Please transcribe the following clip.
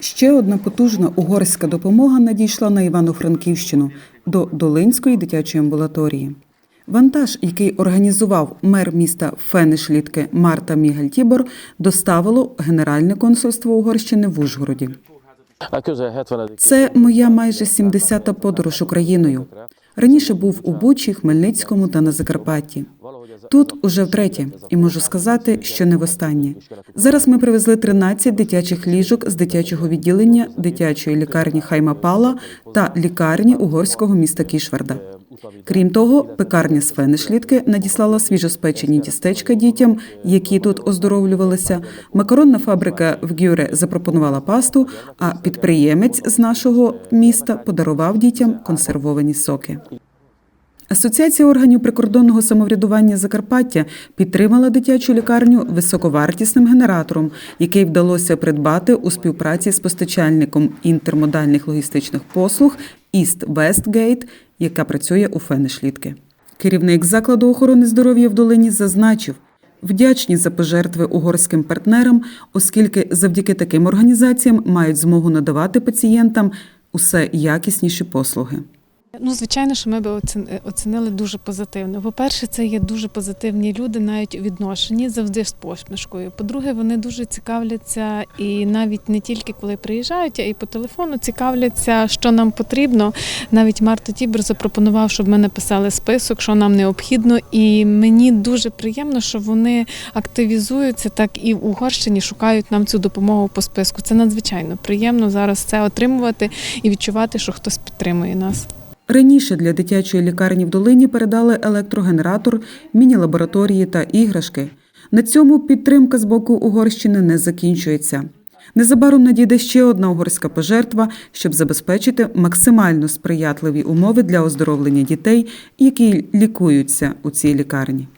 Ще одна потужна угорська допомога надійшла на Івано-Франківщину до Долинської дитячої амбулаторії. Вантаж, який організував мер міста Фенешлітки Марта Мігальтібор, доставило Генеральне консульство Угорщини в Ужгороді. Hát közel 70. Це моя майже 70-та подорож Україною. Раніше був у Бучі, Хмельницькому та на Закарпатті. Тут уже втретє, і можу сказати, що не востаннє. Зараз ми привезли 13 дитячих ліжок з дитячого відділення дитячої лікарні Хаймапала та лікарні угорського міста Кішварда. Крім того, пекарня з Фенешлітки надіслала свіжоспечені тістечка дітям, які тут оздоровлювалися. Макаронна фабрика в Гюре запропонувала пасту, а підприємець з нашого міста подарував дітям консервовані соки. Асоціація органів прикордонного самоврядування Закарпаття підтримала дитячу лікарню високовартісним генератором, який вдалося придбати у співпраці з постачальником інтермодальних логістичних послуг East Westgate, яка працює у Фенешлітки. Керівник закладу охорони здоров'я в долині зазначив, вдячні за пожертви угорським партнерам, оскільки завдяки таким організаціям мають змогу надавати пацієнтам усе якісніші послуги. Ну, звичайно, що ми би оцін- оцінили дуже позитивно. По-перше, це є дуже позитивні люди, навіть у відношенні завжди з посмішкою. По-друге, вони дуже цікавляться і навіть не тільки коли приїжджають, а й по телефону цікавляться, що нам потрібно. Навіть Марто Тібер запропонував, щоб ми написали список, що нам необхідно. І мені дуже приємно, що вони активізуються так і в Угорщині шукають нам цю допомогу по списку. Це надзвичайно приємно зараз це отримувати і відчувати, що хтось підтримує нас. Раніше для дитячої лікарні в долині передали електрогенератор, міні-лабораторії та іграшки. На цьому підтримка з боку Угорщини не закінчується. Незабаром надійде ще одна угорська пожертва, щоб забезпечити максимально сприятливі умови для оздоровлення дітей, які лікуються у цій лікарні.